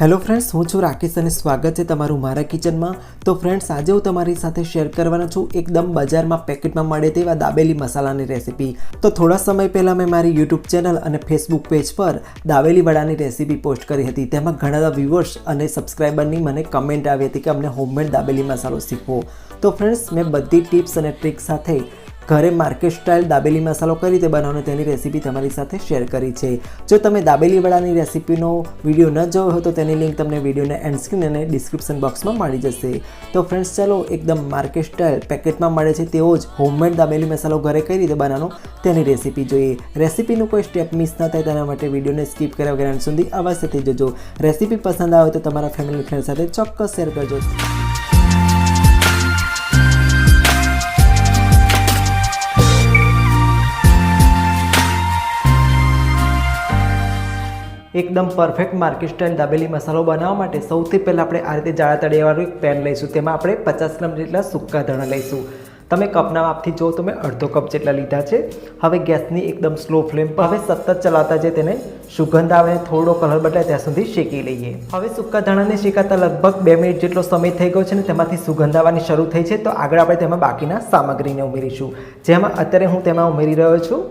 Hello friends, હું છું રાકેશ અને સ્વાગત છે તમારું મારા કિચનમાં. તો ફ્રેન્ડ્સ, આજે હું તમારી સાથે શેર કરવાનો છું એકદમ બજારમાં પેકેટમાં મળે તેવા દાબેલી મસાલાની રેસીપી. તો થોડા સમય પહેલાં મેં મારી યુટ્યુબ ચેનલ અને ફેસબુક પેજ પર દાબેલી વડાની રેસીપી પોસ્ટ કરી હતી. તેમાં ઘણા બધા વ્યુઅર્સ અને સબસ્ક્રાઈબરની મને કમેન્ટ આવી હતી કે અમને હોમમેડ દાબેલી મસાલો શીખવો. તો ફ્રેન્ડ્સ, મેં બધી ટિપ્સ અને ટ્રિક સાથે ઘરે માર્કેટ સ્ટાઇલ દાબેલી મસાલો કઈ રીતે બનાવવાનો તેની રેસીપી તમારી સાથે શેર કરી છે. જો તમે દાબેલી વડાની રેસીપીનો વીડિયો ન જોયો હોય તો તેની લિંક તમને વિડીયોને એન્ડ સ્ક્રીન અને ડિસ્ક્રિપ્શન બોક્સમાં મળી જશે. તો ફ્રેન્ડ્સ ચાલો એકદમ માર્કેટ સ્ટાઇલ પેકેટમાં મળે છે તેવો જ હોમમેડ દાબેલી મસાલો ઘરે કઈ રીતે બનાવવાનો તેની રેસીપી જોઈએ. રેસીપીનું કોઈ સ્ટેપ મિસ ન થાય તેના માટે વિડીયોને સ્કીપ કર્યા વગર સુધી અવશ્યથી જોજો. રેસીપી પસંદ આવે તો તમારા ફેમિલી ફ્રેન્ડ સાથે ચોક્કસ શેર કરજો. એકદમ પરફેક્ટ માર્કેટ સ્ટાઇલ દાબેલી મસાલો બનાવવા માટે સૌથી પહેલાં આપણે આ રીતે જાડા તળિયાવાળું એક પેન લઈશું. તેમાં આપણે પચાસ ગ્રામ જેટલા સૂકા ધાણા લઈશું. તમે કપના માપથી જો તમે અડધો કપ જેટલા લીધા છે. હવે ગેસની એકદમ સ્લો ફ્લેમ પર હવે સતત ચલાવતા જે તેને સુગંધ આવે, થોડો કલર બદલાય ત્યાં સુધી શેકી લઈએ. હવે સૂકા ધાણાને શેકાતા લગભગ બે મિનિટ જેટલો સમય થઈ ગયો છે ને તેમાંથી સુગંધ આવવાની શરૂ થઈ છે. તો આગળ આપણે તેમાં બાકીના સામગ્રીને ઉમેરીશું. જેમાં અત્યારે હું તેમાં ઉમેરી રહ્યો છું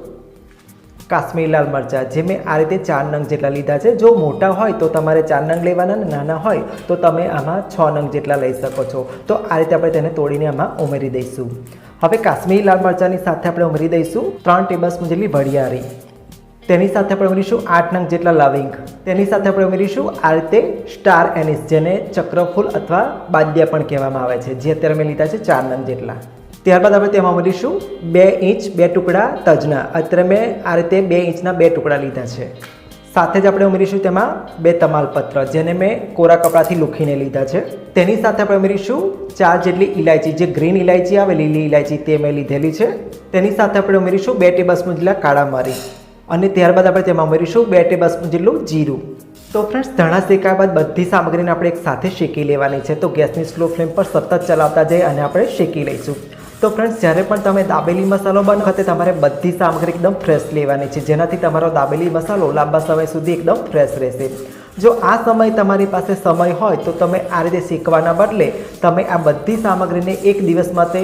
કાશ્મીરી લાલ મરચાં, જે મેં આ રીતે ચાર નંગ જેટલા લીધા છે. જો મોટા હોય તો તમારે ચાર નંગ લેવાના અને નાના હોય તો તમે આમાં છ નંગ જેટલા લઈ શકો છો. તો આ રીતે આપણે તેને તોડીને આમાં ઉમેરી દઈશું. હવે કાશ્મીરી લાલ મરચાંની સાથે આપણે ઉમેરી દઈશું ત્રણ ટેબલ જેટલી વરિયાળી. તેની સાથે આપણે ઉમેરીશું આઠ નંગ જેટલા લવિંગ. તેની સાથે આપણે ઉમેરીશું આ રીતે સ્ટાર એનિસ, જેને ચક્રફૂલ અથવા બાદિયા પણ કહેવામાં આવે છે. જે અત્યારે મેં લીધા છે ચાર નંગ જેટલા. ત્યારબાદ આપણે તેમાં મળીશું બે ઇંચ, બે ટુકડા તજના. અત્યારે મેં આ રીતે બે ઇંચના બે ટુકડા લીધા છે. સાથે જ આપણે ઉમેરીશું તેમાં બે તમાલપત્ર, જેને મેં કોરા કપડાથી લૂખીને લીધા છે. તેની સાથે આપણે ઉમેરીશું ચાર જેટલી ઇલાયચી જે ગ્રીન ઇલાયચી આવે, લીલી ઇલાયચી તે મેં લીધેલી છે. તેની સાથે આપણે ઉમેરીશું બે ટેબલ જેટલા કાળા મરી. અને ત્યારબાદ આપણે તેમાં ઉમેરીશું બે ટેબલ જેટલું જીરું. તો ફ્રેન્ડ્સ ધણા શેકાયા બાદ બધી સામગ્રીને આપણે એક સાથે શેકી લેવાની છે. તો ગેસની સ્લો ફ્લેમ પર સતત ચલાવતા જઈએ અને આપણે શેકી લઈશું. તો ફ્રેન્ડ્સ જ્યારે પણ તમે દાબેલી મસાલો બન વખતે તમારે બધી સામગ્રી એકદમ ફ્રેશ લેવાની છે. જેનાથી તમારો દાબેલી મસાલો લાંબા સમય સુધી એકદમ ફ્રેશ રહેશે. જો આ સમય તમારી પાસે સમય હોય, તો તમે આ રીતે શીખવાના બદલે તમે આ બધી સામગ્રીને એક દિવસ માટે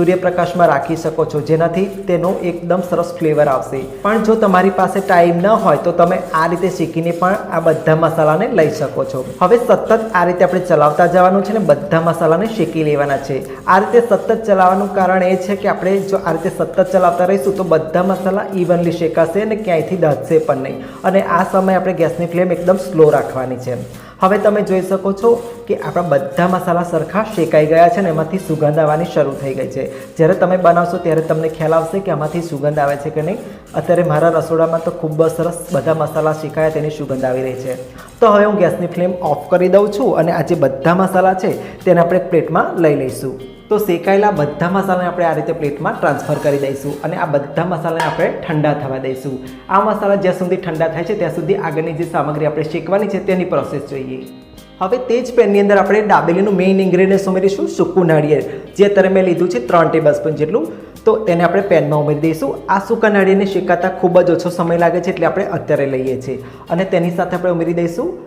સૂર્યપ્રકાશમાં રાખી શકો છો. જેનાથી તેનો એકદમ સરસ ફ્લેવર આવશે. પણ જો તમારી પાસે ટાઈમ ન હોય, તો તમે આ રીતે શેકીને પણ આ બધા મસાલાને લઈ શકો છો. હવે સતત આ રીતે આપણે ચલાવતા જવાનું છે ને, બધા મસાલાને શેકી લેવાના છે. આ રીતે સતત ચલાવવાનું કારણ એ છે કે આપણે જો આ રીતે સતત ચલાવતા રહીશું, તો બધા મસાલા ઇવનલી શેકાશે અને ક્યાંયથી દધશે પણ નહીં. અને આ સમયે આપણે ગેસની ફ્લેમ એકદમ સ્લો રાખવાની છે. હવે તમે જોઈ શકો છો કે આપણા બધા મસાલા સરખા શેકાઈ ગયા છે ને એમાંથી સુગંધ આવવાની શરૂ થઈ ગઈ છે. જ્યારે તમે બનાવશો ત્યારે તમને ખ્યાલ આવશે કે આમાંથી સુગંધ આવે છે કે નહીં. અત્યારે મારા રસોડામાં તો ખૂબ જ સરસ બધા મસાલા શેકાયા તેની સુગંધ આવી રહી છે. તો હવે હું ગેસની ફ્લેમ ઓફ કરી દઉં છું અને આ જે બધા મસાલા છે તેને આપણે પ્લેટમાં લઈ લઈશું. તો શેકાયેલા બધા મસાલાને આપણે આ રીતે પ્લેટમાં ટ્રાન્સફર કરી દઈશું અને આ બધા મસાલાને આપણે ઠંડા થવા દઈશું. આ મસાલા જ્યાં સુધી ઠંડા થાય છે, ત્યાં સુધી આગળની જે સામગ્રી આપણે શેકવાની છે, તેની પ્રોસેસ જોઈએ. હવે તે જ પેનની અંદર આપણે ડાબેલીનું મેઇન ઇન્ગ્રેડિયન્ટ્સ ઉમેરીશું, સૂકું નાળિયેર. જે અત્યારે મેં લીધું છે, ત્રણ ટેબલ સ્પૂન જેટલું. તો તેને આપણે પેનમાં ઉમેરી દઈશું. આ સૂકા નાળિયેરને શેકાતા ખૂબ જ ઓછો સમય લાગે છે, એટલે આપણે અત્યારે લઈએ છીએ. અને તેની સાથે આપણે ઉમેરી દઈશું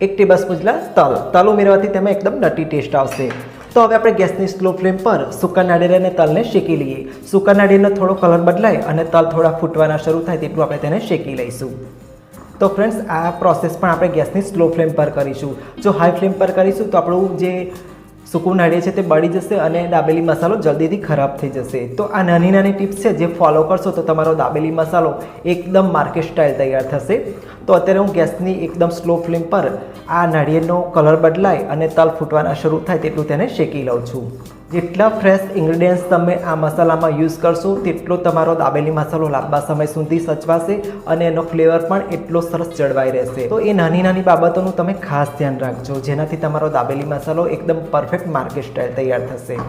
એક ટેબલ સ્પૂન જેટલા તલ. તલ ઉમેરવાથી તેમાં એકદમ નટી ટેસ્ટ આવશે. તો હવે આપણે ગેસની સ્લો ફ્લેમ પર સૂકા નાળિયેર અને તલને શેકી લઈએ. સૂકા નાળિયેરનો થોડો કલર બદલાય અને તલ થોડા ફૂટવાના શરૂ થાય તેટલું આપણે તેને શેકી લઈશું. તો ફ્રેન્ડ્સ આ પ્રોસેસ પણ આપણે ગેસની સ્લો ફ્લેમ પર કરીશું. જો હાઈ ફ્લેમ પર કરીશું તો આપણું જે સૂકું નાળિયેર છે તે બળી જશે અને દાબેલી મસાલો જલ્દીથી ખરાબ થઈ જશે. તો આ નાની નાની ટિપ્સ છે જે ફોલો કરશો તો તમારો દાબેલી મસાલો એકદમ માર્કેટ સ્ટાઇલ તૈયાર થશે. તો અત્યારે હું ગેસની એકદમ સ્લો ફ્લેમ પર આ નાળિયેરનો કલર બદલાય અને તલ ફૂટવાના શરૂ થાય તેટલું તેને શેકી લઉં છું. જેટલા ફ્રેશ ઇન્ગ્રીડિયન્ટ્સ તમે આ મસાલામાં યુઝ કરશો, તેટલો તમારો દાબેલી મસાલો લાંબા સમય સુધી સચવાશે અને એનો ફ્લેવર પણ એટલો સરસ જળવાઈ રહેશે. તો એ નાની નાની બાબતોનું તમે ખાસ ધ્યાન રાખજો, જેનાથી તમારો દાબેલી મસાલો એકદમ પરફેક્ટ માર્કેટ સ્ટાઇલ તૈયાર થશે.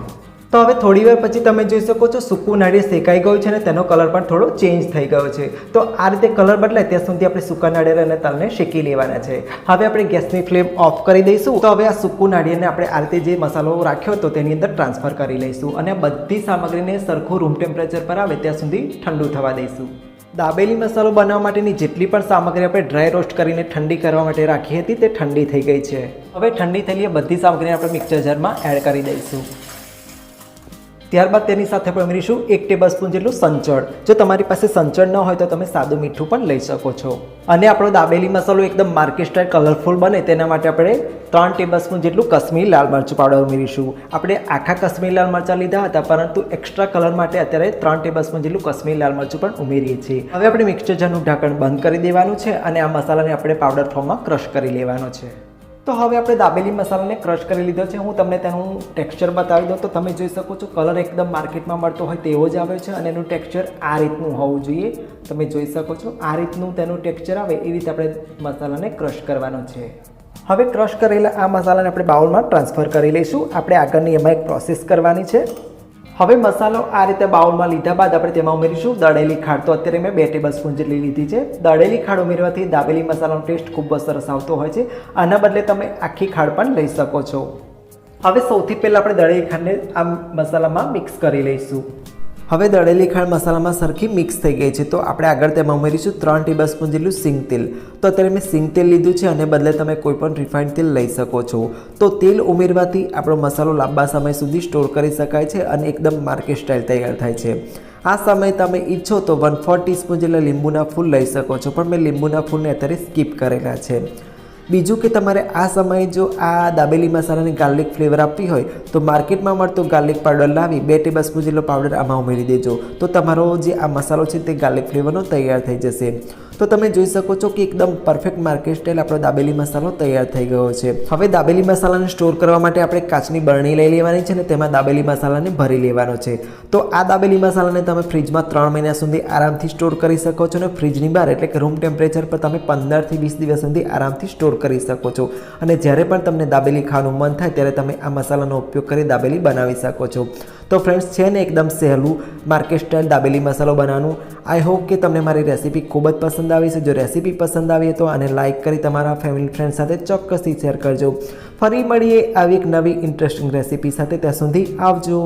તો હવે થોડી વાર પછી તમે જોઈ શકો છો સૂકું નાળિયેર શેકાઈ ગયું છે અને તેનો કલર પણ થોડો ચેન્જ થઈ ગયો છે. તો આ રીતે કલર બદલાય ત્યાં સુધી આપણે સૂકા નાળિયેર અને તલને શેકી લેવાના છે. હવે આપણે ગેસની ફ્લેમ ઓફ કરી દઈશું. તો હવે આ સૂકું નાળિયેરને આપણે આ રીતે જે મસાલો રાખ્યો હતો તેની અંદર ટ્રાન્સફર કરી લઈશું અને બધી સામગ્રીને સરખું રૂમ ટેમ્પરેચર પર આવે ત્યાં સુધી ઠંડુ થવા દઈશું. દાબેલી મસાલો બનાવવા માટેની જેટલી પણ સામગ્રી આપણે ડ્રાય રોસ્ટ કરીને ઠંડી કરવા માટે રાખી હતી તે ઠંડી થઈ ગઈ છે. હવે ઠંડી થયેલી બધી સામગ્રીને આપણે મિક્સર જારમાં એડ કરી દઈશું. ત્યારબાદ તેની સાથે પણ ઉમેરીશું એક ટેબલ સ્પૂન જેટલું સંચળ. જો તમારી પાસે સંચળ ન હોય તો તમે સાદું મીઠું પણ લઈ શકો છો. અને આપણો દાબેલી મસાલો એકદમ માર્કેટ સ્ટાઇલ કલરફુલ બને તેના માટે આપણે ત્રણ ટેબલ સ્પૂન જેટલું કશ્મીરી લાલ મરચું પાવડર ઉમેરીશું. આપણે આખા કશ્મીરી લાલ મરચાં લીધા હતા, પરંતુ એક્સ્ટ્રા કલર માટે અત્યારે ત્રણ ટેબલ સ્પૂન જેટલું કશ્મીરી લાલ મરચું પણ ઉમેરીએ છીએ. હવે આપણે મિક્સર જારનું ઢાંકણ બંધ કરી દેવાનું છે અને આ મસાલાને આપણે પાવડર ફોર્મમાં ક્રશ કરી લેવાનો છે. તો હવે આપણે દાબેલી મસાલાને ક્રશ કરી લીધો છે. હું તમને તેનું ટેક્સચર બતાવી દઉં. તો તમે જોઈ શકો છો કલર એકદમ માર્કેટમાં મળતો હોય તેવો જ આવે છે અને એનું ટેક્સચર આ રીતનું હોવું જોઈએ. તમે જોઈ શકો છો, આ રીતનું તેનું ટેક્સચર આવે એ રીતે આપણે મસાલાને ક્રશ કરવાનો છે. હવે ક્રશ કરેલા આ મસાલાને આપણે બાઉલમાં ટ્રાન્સફર કરી લઈશું. આપણે આગળની એમાં એક પ્રોસેસ કરવાની છે. હવે મસાલો આ રીતે બાઉલમાં લીધા બાદ આપણે તેમાં ઉમેરીશું દળેલી ખાડ. તો અત્યારે મેં બે ટેબલ સ્પૂન જેટલી લીધી છે. દળેલી ખાડ ઉમેરવાથી દાબેલી મસાલાનો ટેસ્ટ ખૂબ જ સરસ આવતો હોય છે. આના બદલે તમે આખી ખાડ પણ લઈ શકો છો. હવે સૌથી પહેલાં આપણે દળેલી ખાંડને આ મસાલામાં મિક્સ કરી લઈશું. હવે દળેલી ખાંડ મસાલામાં સરખી મિક્સ થઈ ગઈ છે. તો આપણે આગળ તેમાં ઉમેરીશું ત્રણ ટેબલ સ્પૂન જેટલું સિંગ તેલ. તો અત્યારે મેં સિંગ તેલ લીધું છે અને બદલે તમે કોઈ પણ રિફાઇન્ડ તેલ લઈ શકો છો. તો તેલ ઉમેરવાથી આપણો મસાલો લાંબા સમય સુધી સ્ટોર કરી શકાય છે અને એકદમ માર્કેટ સ્ટાઇલ તૈયાર થાય છે. આ સમયે તમે ઈચ્છો તો વન ફોર ટીસ્પૂન જેટલા લીંબુના ફૂલ લઈ શકો છો, પણ મેં લીંબુના ફૂલને અત્યારે સ્કીપ કરેલા છે. બીજું કે તમારે આ સમયે જો આ દાબેલી મસાલાને ગાર્લિક ફ્લેવર આપવી હોય, તો માર્કેટમાં મળતો ગાર્લિક પાવડર લાવી બે ટેબલ સ્પૂન જેટલો પાવડર આમાં ઉમેરી દેજો. તો તમારો જે આ મસાલો છે તે ગાર્લિક ફ્લેવરનો તૈયાર થઈ જશે. તો તમે જોઈ શકો છો કે એકદમ પરફેક્ટ માર્કેટ સ્ટાઇલ આપણો દાબેલી મસાલો તૈયાર થઈ ગયો છે. હવે દાબેલી મસાલાને સ્ટોર કરવા માટે આપણે કાચની બરણી લઈ લેવાની છે ને તેમાં દાબેલી મસાલાને ભરી લેવાનો છે. તો આ દાબેલી મસાલાને તમે ફ્રીજમાં ત્રણ મહિના સુધી આરામથી સ્ટોર કરી શકો છો અને ફ્રીજની બહાર એટલે કે રૂમ ટેમ્પરેચર પર તમે પંદરથી વીસ દિવસ સુધી આરામથી સ્ટોર કરી શકો છો. અને જ્યારે પણ તમને દાબેલી ખાવાનું મન થાય ત્યારે તમે આ મસાલાનો ઉપયોગ કરી દાબેલી બનાવી શકો છો. તો ફ્રેન્ડ્સ છે ને એકદમ સહેલું માર્કેટ સ્ટાઇલ દાબેલી મસાલો બનાવવાનું. આઈ હોપ કે તમને મારી રેસીપી ખૂબ જ પસંદ આવી છે. જો રેસીપી પસંદ આવી તો આને લાઇક કરી તમારા ફેમિલી ફ્રેન્ડ સાથે ચોક્કસથી શેર કરજો. ફરી મળીએ આવી એક નવી ઇન્ટરેસ્ટિંગ રેસીપી સાથે. ત્યાં સુધી આવજો.